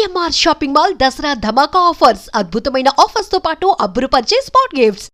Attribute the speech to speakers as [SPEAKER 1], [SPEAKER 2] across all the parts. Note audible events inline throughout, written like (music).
[SPEAKER 1] CMR shopping mall Dasara ధమాకా offers. అద్భుతమైన ఆఫర్స్తో పాటు అబ్బురుపరిచే spot gifts.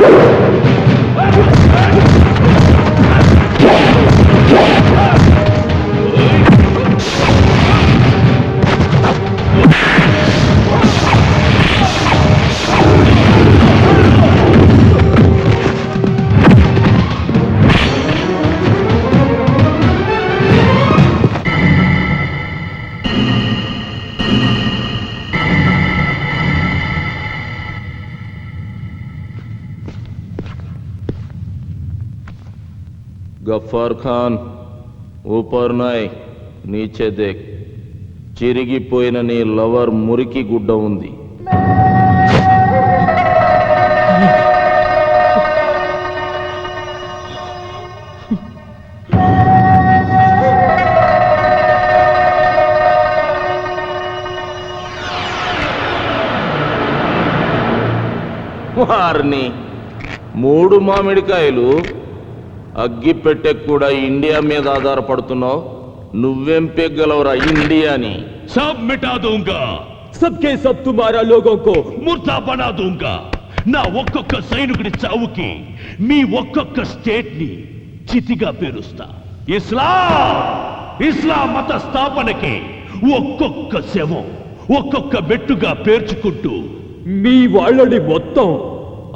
[SPEAKER 1] Thank you.
[SPEAKER 2] Gaffar Khan ఊపర్నాయ్ నీచే దేక్ చిరిగిపోయిన నీ లవర్ మురికి గుడ్డ ఉంది. వారిని మూడు మామిడికాయలు అగ్గిపెట్టెకు కూడా ఇండియా మీద ఆధారపడుతున్నావు? నువ్వేం పెగ్గలవరా ఇండియాని?
[SPEAKER 3] సబ్ మిటా
[SPEAKER 4] దూంగా. సబ్కే సబ్ తుమారా లోగోకో.
[SPEAKER 3] ముర్తా బనా దూంగా. నా ఒక్కొక్క సైనికుడి చావుకి మీ ఒక్కొక్క స్టేట్ని చితిగా పేరుస్తా. ఇస్లాం! ఇస్లాం మత స్థాపనకి ఒక్కొక్క శవం ఒక్కొక్క మెట్టుగా పేర్చుకుంటూ
[SPEAKER 4] మీ వాళ్ళని మొత్తం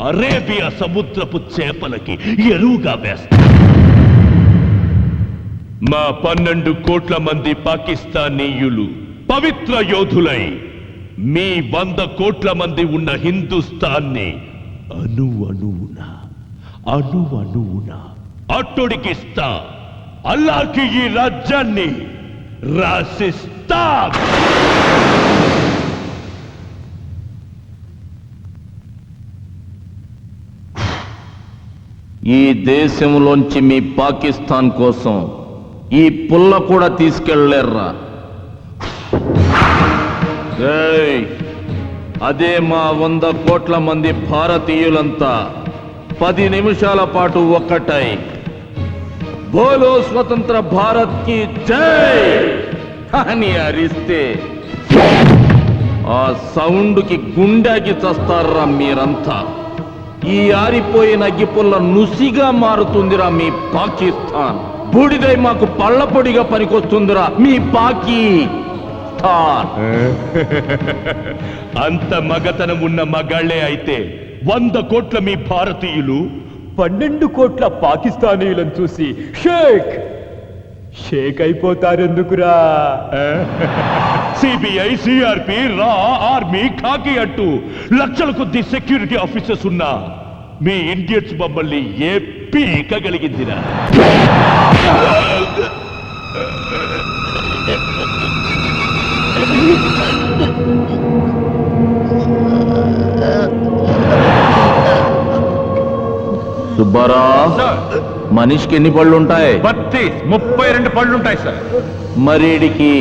[SPEAKER 3] అరేబియా సముద్రపు చేపలకి ఎరువుగా వేస్తా. మా పన్నెండు కోట్ల మంది పాకిస్తానీయులు పవిత్ర యోధులై మీ వంద కోట్ల మంది ఉన్న హిందుస్థాన్ని అను అణువున అను అణువున అట్టుడికిస్తా అల్లాకి ఈ రాజ్యాన్ని రాసిస్తా.
[SPEAKER 2] ఈ దేశంలోంచి మీ పాకిస్తాన్ కోసం ఈ పుల్ల కూడా తీసుకెళ్ళలేర్రా. ఏయ్, అదే మా వంద కోట్ల మంది భారతీయులంతా. పది నిమిషాల పాటు ఒక్కటై. బోలో స్వతంత్ర భారత్కి జై! అని అరిస్తే. ఆ సౌండ్కి గుండెకి చస్తారా మీరంతా. ఈ ఆరిపోయిన అగ్గిపుల్ల నుసిగా మారుతుందిరా మీ పాకిస్తాన్. బూడిదై మాకు పళ్ళపొడిగా పనికొస్తుందిరా. మీ పాకిస్తాన్
[SPEAKER 3] అంత మగతనం ఉన్న మగాళ్ళే అయితే వంద కోట్ల మీ భారతీయులు
[SPEAKER 4] పన్నెండు కోట్ల పాకిస్తానీయులను చూసి షేక్ షేక్ అయిపోతారెందుకురా?
[SPEAKER 3] సిబిఐ సిఆర్పి రా ఆర్మీ ఖాకీ అంటూ లక్షల కొద్ది సెక్యూరిటీ ఆఫీసర్స్ ఉన్నా. మీ ఇండియన్స్ మమ్మల్ని ఏ పీకగలిగిందిరా
[SPEAKER 2] సుబ్బారా మనిషికి ఎన్ని పళ్ళు ఉంటాయి
[SPEAKER 3] బత్తీస్ ముప్పై రెండు పళ్ళు ఉంటాయి సార్.
[SPEAKER 2] మరీడికి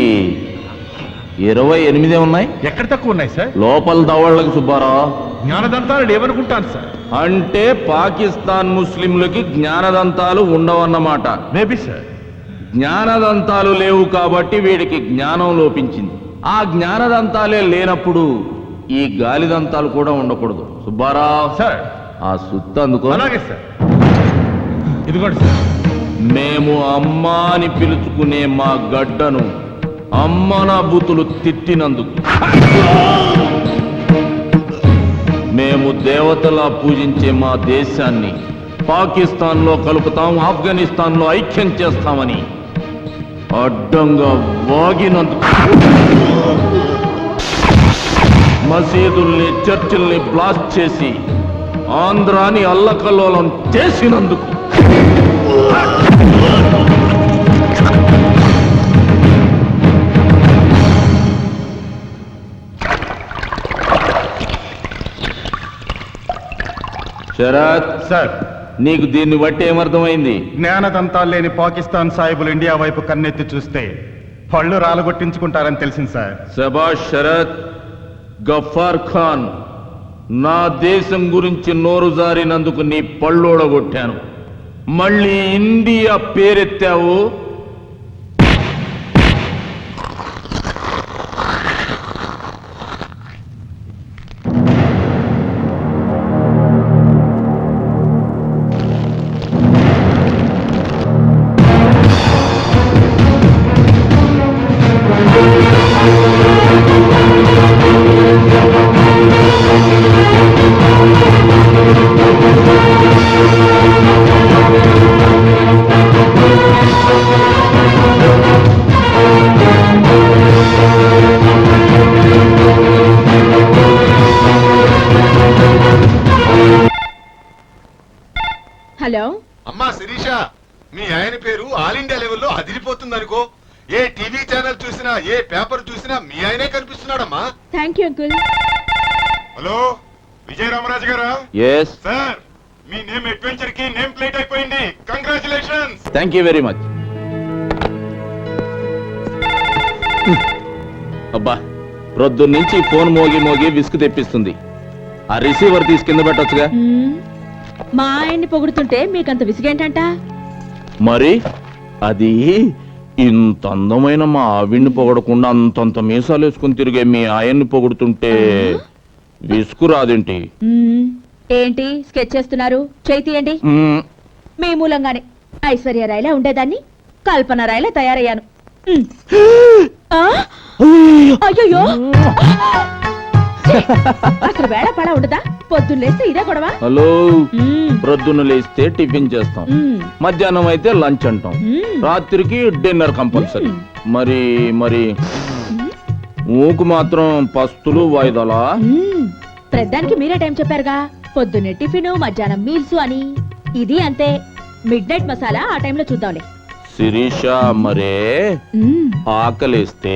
[SPEAKER 2] ఇరవై ఎనిమిదే ఉన్నాయి.
[SPEAKER 3] ఎక్కడ తక్కువ ఉన్నాయి సార్?
[SPEAKER 2] లోపల దవళ్ళకి సుబ్బారా.
[SPEAKER 3] జ్ఞానదంతాలు ఏమనుకుంటాను సార్.
[SPEAKER 2] అంటే పాకిస్తాన్ ముస్లింలకి జ్ఞానదంతాలు ఉండవన్నమాట.
[SPEAKER 3] Maybe sir.
[SPEAKER 2] జ్ఞానదంతాలు లేవు కాబట్టి వీడికి జ్ఞానం లోపించింది. ఆ జ్ఞానదంతాలే లేనప్పుడు ఈ గాలిదంతాలు కూడా ఉండకూడదు. సుబ్బారా
[SPEAKER 3] సార్.
[SPEAKER 2] ఆ సుత్తు అందుకో.
[SPEAKER 3] అలాగే సార్. ఇదిగోండి సార్.
[SPEAKER 2] మేము అమ్మ అని పిలుచుకునే మా గడ్డను అమ్మ నా బూతులు తిట్టినందుకు. మేము దేవతలా పూజించే మా దేశాన్ని పాకిస్తాన్లో కలుపుతాం ఆఫ్ఘనిస్తాన్లో ఐక్యం చేస్తామని అడ్డంగా వాగినందుకు. మసీదుల్ని చర్చిల్ని బ్లాస్ట్ చేసి ఆంధ్రాని అల్లకల్లోలం చేసినందుకు. శరత్.
[SPEAKER 5] సార్.
[SPEAKER 2] నీకు దీన్ని బట్టి ఏమర్థమైంది?
[SPEAKER 5] జ్ఞానదంతాలు లేని పాకిస్తాన్ సాహిబులు ఇండియా వైపు కన్నెత్తి చూస్తే పళ్ళు రాలగొట్టించుకుంటారని తెలిసింది సార్.
[SPEAKER 2] శబాష్ శరత్ గఫార్ ఖాన్ నా దేశం గురించి నోరు జారినందుకు నీ పళ్ళోడగొట్టాను మళ్ళీ ఇండియా పేరెత్తావు?
[SPEAKER 6] ఏ టీవీ ఛానల్ చూసినా ఏ పేపర్ చూసినా మీ ఆయనే కనిపిస్తున్నాడమ్మా.
[SPEAKER 7] Thank you uncle
[SPEAKER 6] hello Vijaya Ramaraju గారా?
[SPEAKER 2] ఎస్
[SPEAKER 6] సార్ మీ నేమ్ అడ్వెంచర్కి నేమ్ ప్లేట్ అయిపోయింది. Congratulations
[SPEAKER 2] thank you very much అబ్బా ప్రొద్దున్నుంచి ఫోన్ మోగి మోగి విసుగు తెప్పిస్తుంది. ఆ రిసీవర్ తీసి కింద పెట్టొచ్చుగా.
[SPEAKER 7] మ్మ్. మా ఆయన్ని పొగుడుతుంటే మీకంత విసిగేంటంట?
[SPEAKER 2] మరి? అది ఇంత అందమైన మా ఆవిడ్ని పొగడకుండా అంతంత మీసాలు వేసుకుని తిరిగే మీ ఆయన్ని పొగుడుతుంటే విసుగు రాదేంటి.
[SPEAKER 7] ఏంటి? స్కెచ్ చేస్తున్నారు? చేయి తీయండి.
[SPEAKER 2] మ్మ్.
[SPEAKER 7] మీ మూలంగానే ఐశ్వర్య రాయలా ఉండేదాన్ని కల్పన రాయలా తయారయ్యాను. మ్మ్. అసలు వేళ పడ ఉండదా పొద్దున్న లేస్తే ఇదే గొడవ
[SPEAKER 2] హలో. ప్రొద్దున లేస్తే టిఫిన్ చేస్తాం. మధ్యాహ్నం అయితే లంచ్ అంటాం. రాత్రికి డిన్నర్ కంపల్సరీ. మరి మరి ఊకు మాత్రం పస్తులు వాయిదాలా
[SPEAKER 7] మ్మ్. ప్రతిదానికి మీరే టైం చెప్పారుగా పొద్దున్నే టిఫిన్ మధ్యాహ్నం మీల్స్ అని ఇది అంతే మిడ్ నైట్ మసాలా ఆ టైంలో చూద్దాంలే
[SPEAKER 2] శిరీష మరే. ఆకలేస్తే.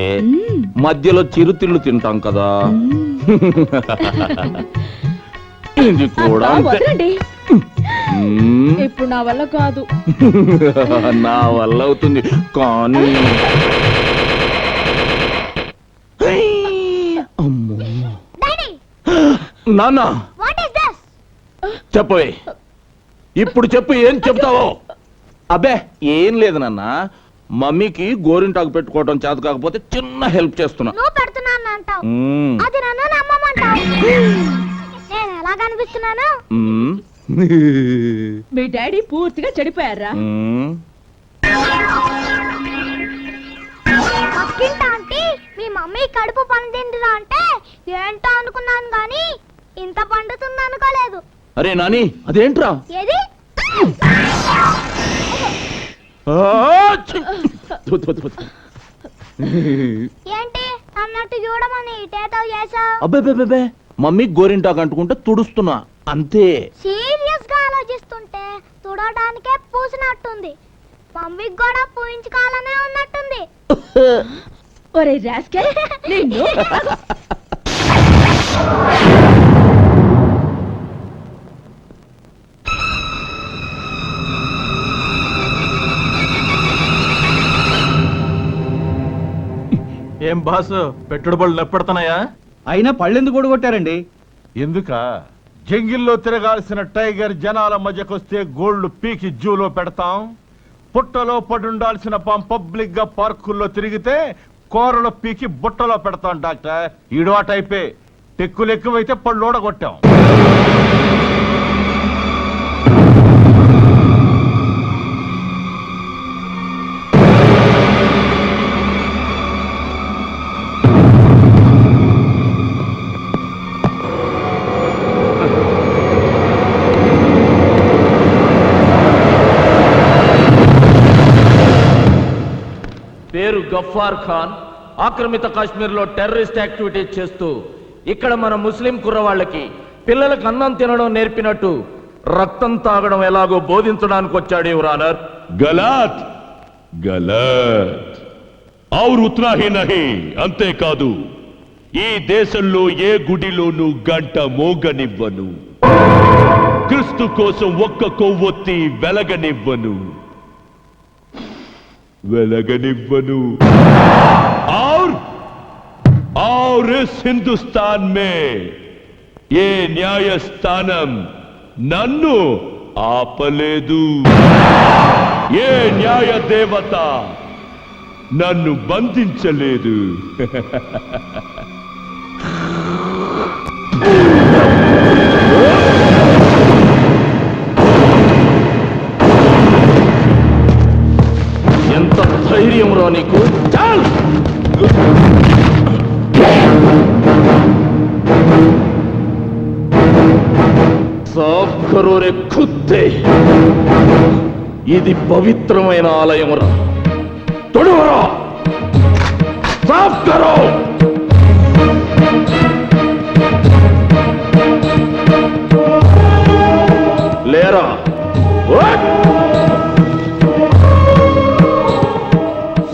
[SPEAKER 2] మధ్యలో చిరుతిళ్ళు తింటాం కదా. ఇది కూడా
[SPEAKER 7] అబ్బా,
[SPEAKER 2] అంతే.
[SPEAKER 7] వదలండి.
[SPEAKER 2] మ్మ్.
[SPEAKER 7] ఇప్పుడు నా వల్ల కాదు. (laughs)
[SPEAKER 2] నా వల్ల అవుతుంది. కానీ అమ్మో. నాన్న! చెప్పవే. ఇప్పుడు చెప్పు ఏం చెప్తావో? అబ్బే ఏం లేదు నాన్న. మమ్మీకి గోరింటాకు పెట్టుకోవడం చేత కాకపోతే చిన్న హెల్ప్ చేస్తున్నా.
[SPEAKER 8] నువ్వు అంటావు. అది నన్ను నమ్మమంటావు నేను ఎలా కనిపిస్తున్నాను.
[SPEAKER 7] మీ డాడీ పూర్తిగా చెడిపోయారా
[SPEAKER 2] మ్మ్.
[SPEAKER 8] పక్కింటి ఆంటీ మీ మమ్మీ కడుపు పండిందిరా అంటే ఏంటో అనుకున్నాను గాని ఇంత పండుతుంది అనుకోలేదు
[SPEAKER 2] అరే నాని అదేంట్రా
[SPEAKER 8] ఏది. ఏంటి అన్నట్టు చూడమని ఇటేతో చేసావు
[SPEAKER 2] అబ్బే మమ్మీ గోరింటాకు అంటుకుంటే తుడుస్తున్నా. అంతే.
[SPEAKER 8] సీరియస్గా ఆలోచిస్తుంటే తుడవడానికే పూసినట్టుంది. మమ్మీకి కూడా పూయించుకోవాలనే ఉన్నట్టుంది.
[SPEAKER 7] ఒరే రాస్కెల్ నిన్ను? (laughs)
[SPEAKER 9] ఏం బాసు పెట్టుడు బళ్ళు నెప్పెడుతున్నాయా?
[SPEAKER 4] అయినా పళ్ళెందుకు కూడా కొట్టారండి
[SPEAKER 3] ఎందుక? జంగిల్లో తిరగాల్సిన టైగర్ జనాల మధ్యకొస్తే గోల్డ్ పీకి జూలో పెడతాం. పుట్టలో పడుండాల్సిన పాం పబ్లిక్గా పార్కుల్లో తిరిగితే కూరలో పీకి బుట్టలో పెడతాం డాక్టర్. ఈడు ఆ టైపే. టెక్కులు ఎక్కువైతే పళ్ళు కొట్టాం
[SPEAKER 2] పేరు గఫార్ ఖాన్. ఆక్రమిత కాశ్మీర్లో టెర్రరిస్ట్ యాక్టివిటీస్ చేస్తూ ఇక్కడ మన ముస్లిం కుర్రవాళ్ళకి పిల్లలకు అన్నం తినడం నేర్పినట్టు రక్తం తాగడం ఎలాగో బోధించడానికి వచ్చాడు యువరానర్
[SPEAKER 3] గలాత్. గలాత్. ఔర్ ఉత్నాహి నహి. అంతేకాదు ఈ దేశంలో ఏ గుడిలోనూ గంట మోగనివ్వను. క్రిస్తు కోసం ఒక్క కొవ్వొత్తి వెలగనివ్వను. వెలగనివ్వను. హిందుస్థాన్ మే. ఏ న్యాయస్థానం నన్ను ఆపలేదు. ఏ న్యాయ దేవత నన్ను బంధించలేదు. (laughs)
[SPEAKER 2] ఇది పవిత్రమైన ఆలయమురా తొడువరా! సాఫ్ కరో లేరా? ఓయ్!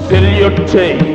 [SPEAKER 2] సెల్యూట్ చేయి.